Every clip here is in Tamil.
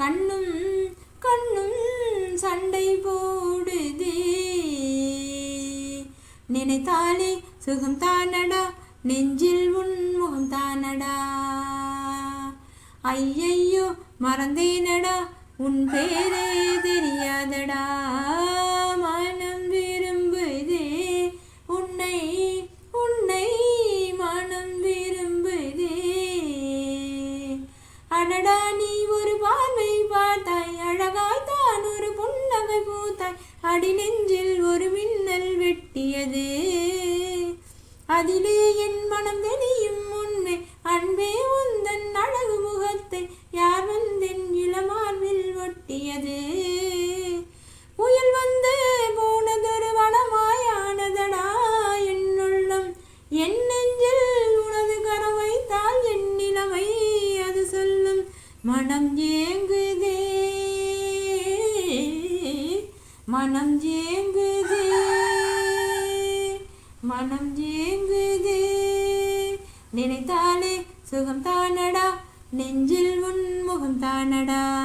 கண்ணும் கண்ணும் சண்டை போடுது. நினைத்தாலே சுகம் தானடா நெஞ்சில் உன் முகம் தானடா. ஐயையோ மறந்தேனடா உன் பேரே தெரியாத அடடா நீ ஒரு பார்வை பார்த்தாய். அழகாய் தான் ஒரு புன்னகை பூத்தாய். அடி நெஞ்சில் ஒரு மின்னல் வெட்டியது. அதிலே என் மனம் தெரியும் உண்மை. அன்பே உந்தன் அழகு மனம் ஏங்குதே. மனம் ஏங்குதே. மனம் ஏங்குதே. நினைத்தாலே சுகம் தானடா. நெஞ்சில் உன் முகம் தானடா.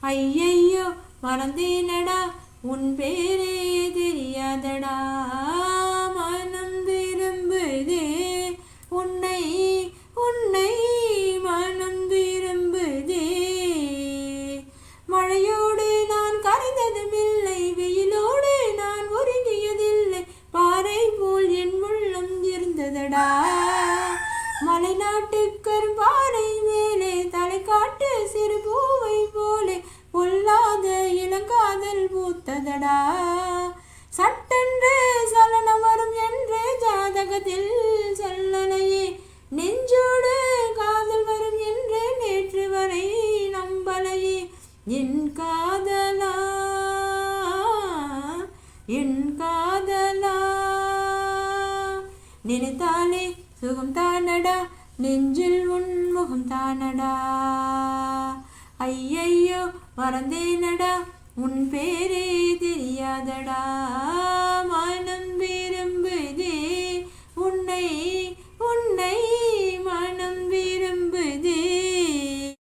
ஐயையோ மறந்தேனடா. உன் பேரே தெரியாதடா. இருந்ததடா மலைநாட்டு கரும்பாறை மேலே தலை காட்டு சிறு பூவை போலே பொல்லாத இளங்காதல் பூத்ததடா. சட்டென்று சலனம் வரும் என்று ஜாதகத்தில் சொல்லலையே. நெஞ்சோடு காதல் வரும் என்று நேற்று வரை நம்பலையே. என் காதலா என் காதலா நினைத்தாலே சுகம் தானடா நெஞ்சில் உன்முகம் தானடா ஐயையோ மறந்தேனடா? உன் பேரே தெரியாதடா?